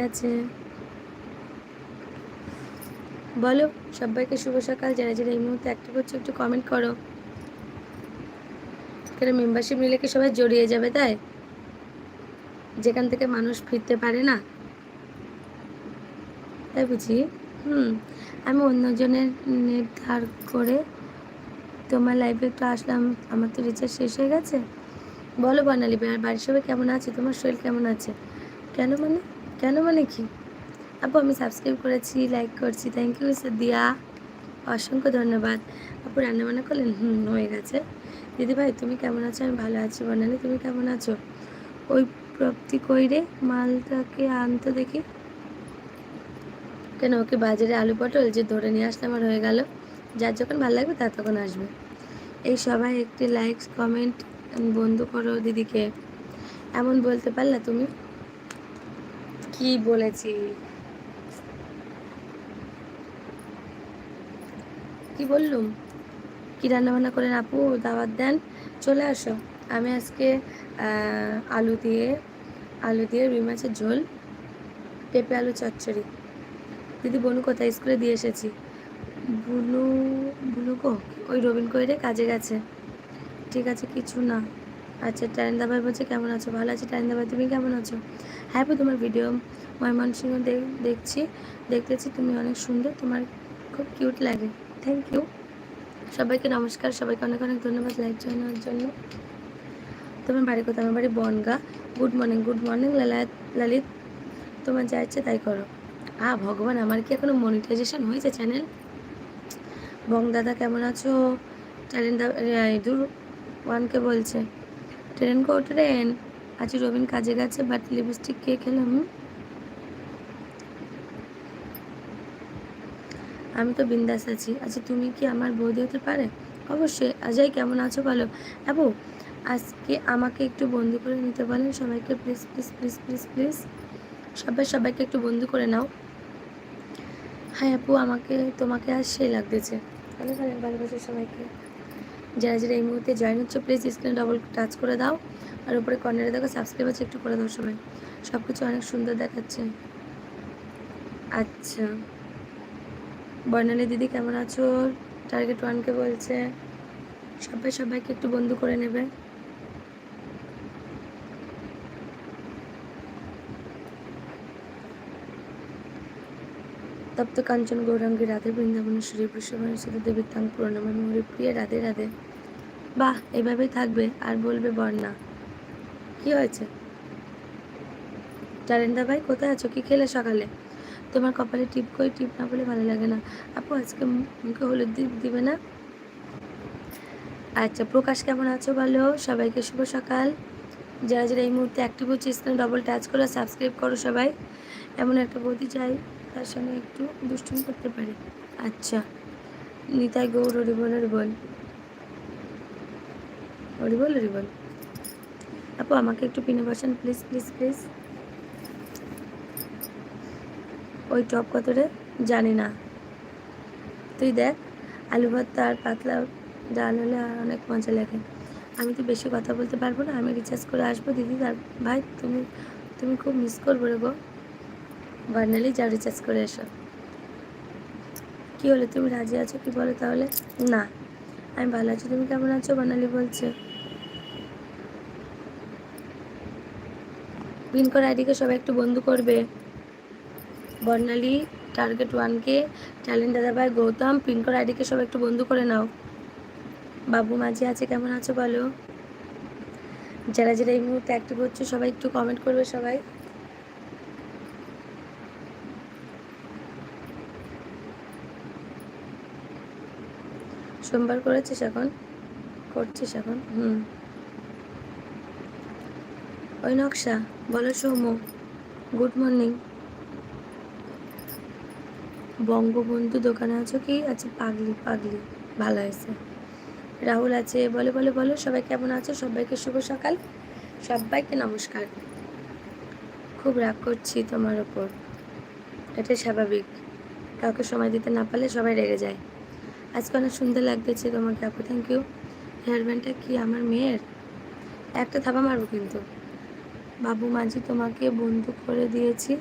আছে। বলো, সবাইকে শুভ সকাল। যারা যারা এই মুহূর্তে অ্যাক্টিভ হচ্ছে, একটু কমেন্ট করো। কেন মেম্বারশিপ নিলে কি সবাই জড়িয়ে যাবে, তাই? যেখান থেকে মানুষ ফিরতে পারে না। তাই বুঝি? হুম, আমি অন্যজনের নেট ধার করে তোমার লাইফে একটু আসলাম। আমার তো রিচার্জ শেষ হয়ে গেছে। বলো, বর্ণালী আর বাড়ির সবাই কেমন আছে? তোমার শরীর কেমন আছে? কেন মানে? কেন মানে কি? আপু, আমি সাবস্ক্রাইব করেছি লাইক করছি থ্যাংক ইউ দিয়া। অসংখ্য ধন্যবাদ। আপু, রান্না রান্নাবান্না করলেন? হুম, হয়ে গেছে। দিদি ভাই, তুমি কেমন আছো? আমি ভালো আছি। বর্ণালী, তুমি কেমন আছো? ওই প্রাপ্তি কইরে মালটাকে আনতে দেখি। কেন, ওকে বাজারে আলু পটল যে ধরে নিয়ে আসলাম আর হয়ে গেল। যার যখন ভালো লাগবে, তার তখন আসবে। এই সবাই একটি লাইকস কমেন্ট বন্ধু করো দিদিকে। এমন বলতে পারলা তুমি? কি বলেছি? কি বললুম? কি রান্না বান্না করেন আপু? দাওয়াত দেন। চলে আসো। আমি আজকে আলু দিয়ে আলু দিয়ে রুই মাছের ঝোল, পেঁপে আলু চচ্চড়ি। দিদি বনু কোথায়? স্কুলে দিয়ে এসেছি। বুনু বুনু গো ওই রবিন কইরে কাজে গেছে। ঠিক আছে, কিছু না। আচ্ছা টাইন্দা ভাই বলছে, কেমন আছো? ভালো আছি টাইন্দা ভাই, তুমি কেমন আছো? হ্যাঁ তোমার ভিডিও ময়মনসিংহ দেখ- দেখছি, দেখতেছি, তুমি অনেক সুন্দর, তোমার খুব কিউট লাগে। থ্যাংক ইউ সবাইকে নমস্কার, সবাইকে অনেক অনেক ধন্যবাদ লাইক জানানোর জন্য। তোমার বাড়ি কোথায়? আমার বাড়ি Bongaon. Good morning good morning Lalit Lalit. তোমার যা ইচ্ছে তাই করো। আ, ভগবান, আমার কি এখনও মনিটাইজেশন হয়েছে চ্যানেল বং দাদা, কেমন আছো? ট্যালেন্ট দূর ওয়ানকে বলছে। ট্রেন কো ট্রেন আজ রবিন কাজে গেছে বাট লিপস্টিক কে খেলাম। আমি তো বিন্দাস আছি। আচ্ছা তুমি কি আমার বৌদি হতে পারে? অবশ্যই। অজয় কেমন আছো বলো? আপু আজকে আমাকে একটু বন্দি করে নিতে বলেন। সবাইকে please please please please please সবাই, সবাইকে একটু বন্দি করে নাও। হ্যাঁ আপু, আমাকে, তোমাকে আর সেই লাগতেছে। অনেক ভালোবাসি সবাইকে। যারা যারা এই মুহূর্তে জয়েন হচ্ছে প্লিজ স্ক্রিনে ডবল টাচ করে দাও। আর উপরে কর্নারে দেখো সাবস্ক্রাইব আছে, একটু করে দাও সবাই। সব কিছু অনেক সুন্দর দেখাচ্ছে। আচ্ছা। বর্ণালী দিদি, কেমন আছো? টার্গেট ওয়ানকে বলছে। সবাই সবাইকে একটু বন্ধু করে নেবে। তপ্ত কাঞ্চন গৌরাঙ্গী রাধে বৃন্দাবনেশ্বরী বৃষভনের সাথে দেবীর তাং প্রণামী হরি প্রিয় রাধে রাধে। বাহ, এভাবেই থাকবে, আর বলবে বর্ণা। কি হয়েছে? জারেন্দা ভাই, কোথায় আছো? কি খেলে সকালে? তোমার কপালে টিপ কই টিপ না বলে ভালো লাগে না। আপু, আজকে মুখে হলুদ দিবে না? আচ্ছা প্রকাশ কেমন আছো বলো? সবাইকে শুভ সকাল। যারা যারা এই মুহূর্তে অ্যাক্টিভ হচ্ছে স্ক্রিনে ডবল টাচ করো সাবস্ক্রাইব করো সবাই। এমন একটা বৌদি চাই। তার সঙ্গে একটু দুষ্টুমি করতে পারে। আচ্ছা নিতাই গৌর হরিবল হরিবল হরিবল হরিবল আপু, আমাকে একটু পিনে বসান প্লিজ প্লিজ প্লিজ ওই টপ কত রে জানি না। তুই দেখ, আলু ভর্তা আর পাতলা ডাল হলে আর অনেক মজা লাগে। আমি তো বেশি কথা বলতে পারব না, আমি রিচার্জ করে আসব। দিদি তার ভাই, তুমি তুমি খুব মিস করব রে গো বার্নালি যা রিচার্জ করে এসো। কি হলো? তুমি রাজি আছো কি বলো তাহলে? না। আমি ভালো আছি। তুমি কেমন আছো? বার্নালি বলছে। পিন করে আইডিকে সবাই একটু বন্ধু করবে। বর্ণালী টার্গেট ওয়ানকে ট্যালেন্ট দাদাভাই গৌতম পিনকোড আইডিকে সবাই একটু বন্ধু করে নাও। বাবু মাঝি আছে, কেমন আছো বলো? যারা যারা এই মুহূর্তে অ্যাক্টিভ হচ্ছে, সবাই একটু কমেন্ট করবে সবাই। সোমবার করেছিস এখন? করছিস এখন? হুম। ওই নকশা, বলো সৌম্য। Good morning. বঙ্গবন্ধু দোকানে আছো কি? আছে পাগলি পাগলি। ভালো হয়েছে। রাহুল আছে, বলে বলে, বলো, সবাই কেমন আছো? সবাইকে শুভ সকাল। সবাইকে নমস্কার। খুব রাগ করছি তোমার ওপর। এটাই স্বাভাবিক। কাউকে সময় দিতে না পারলে সবাই রেগে যায়। আজকে অনেক সুন্দর লাগতেছে তোমাকে আপু থ্যাংক ইউ হেয়ারব্যান্ডটা কি আমার মেয়ের? একটা থাবা মারবো কিন্তু। বাবু মাঝি তোমাকে বন্ধু করে দিয়েছি।